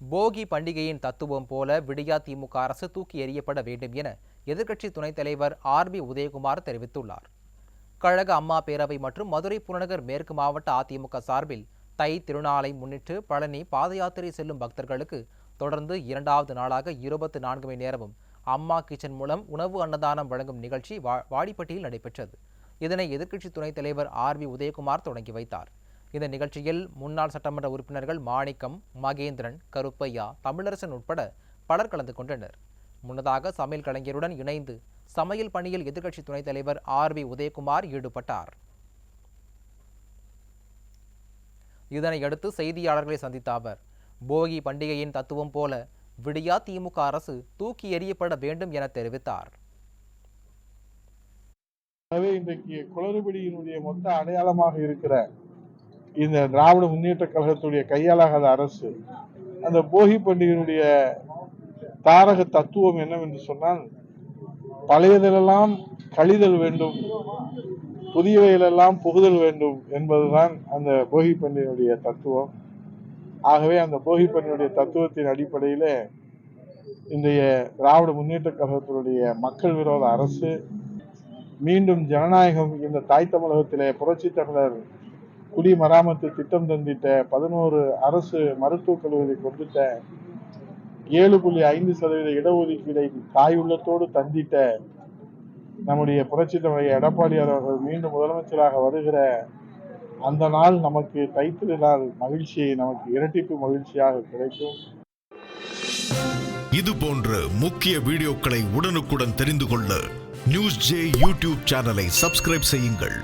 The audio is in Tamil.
போகி பண்டிகையின் தத்துவம் போல விடியா திமுக அரசு தூக்கி எறியப்பட வேண்டும் என எதிர்க்கட்சி துணைத் தலைவர் ஆர் பி உதயகுமார் தெரிவித்துள்ளார். கழக அம்மா பேரவை மற்றும் மதுரை புறநகர் மேற்கு மாவட்ட அதிமுக சார்பில் தை திருநாளை முன்னிட்டு பழனி பாத யாத்திரை செல்லும் பக்தர்களுக்கு தொடர்ந்து இரண்டாவது நாளாக இருபத்தி நான்கு மணி நேரமும் அம்மா கிச்சன் மூலம் உணவு அன்னதானம் வழங்கும் நிகழ்ச்சி வா வாடிப்பட்டியில் நடைபெற்றது. இதனை எதிர்க்கட்சி துணைத் தலைவர் ஆர் பி உதயகுமார் தொடங்கி வைத்தார். இந்த நிகழ்ச்சியில் முன்னாள் சட்டமன்ற உறுப்பினர்கள் மாணிக்கம் மகேந்திரன் கருப்பையா தமிழரசன் உட்பட பலர் கலந்து கொண்டனர். முன்னதாக சமையல் கலைஞருடன் இணைந்து சமையல் பணியில் எதிர்க்கட்சி துணைத் தலைவர் ஆர் பி உதயகுமார் ஈடுபட்டார். இதனையடுத்து செய்தியாளர்களை சந்தித்த அவர் போகி பண்டிகையின் தத்துவம் போல விடியா திமுக அரசு தூக்கி எறியப்பட வேண்டும் என தெரிவித்தார். இன்றைக்கு குளறுபடியினுடைய மொத்த அடையாளமாக இருக்கிற இந்த திராவிட முன்னேற்ற கழகத்துடைய கையாளாகாத அரசு அந்த போகி பண்டிகையினுடைய தாரக தத்துவம் என்னவென்று சொன்னால் பழையதிலெல்லாம் கழிதல் வேண்டும் புதியவையிலெல்லாம் புகுதல் வேண்டும் என்பதுதான் அந்த போகி பண்டிகையினுடைய தத்துவம். ஆகவே அந்த போகி பண்டிகையுடைய தத்துவத்தின் அடிப்படையில் இன்றைய திராவிட முன்னேற்ற கழகத்தினுடைய மக்கள் விரோத அரசு மீண்டும் ஜனநாயகம் இந்த தாய் தமிழகத்திலே புரட்சி தமிழர் குடிமராமத்து திட்டம் தந்திட்ட பதினோரு அரசு மருத்துவக் கல்லூரி கொடுத்த ஏழு புள்ளி ஐந்து சதவீத இடஒதுக்கீடை தாய் உள்ளத்தோடு தந்திட்ட நம்முடைய புரட்சி தலைவர் எடப்பாடியார் அவர்கள் மீண்டும் முதலமைச்சராக வருகிற அந்த நாள் நமக்கு தைத்திருநாள் மகிழ்ச்சியை நமக்கு இரட்டிப்பு மகிழ்ச்சியாக கிடைக்கும். இது போன்ற முக்கிய வீடியோக்களை உடனுக்குடன் தெரிந்து கொள்ள நியூஸ் ஜே யூடியூப் சேனலை சப்ஸ்கிரைப் செய்யுங்கள்.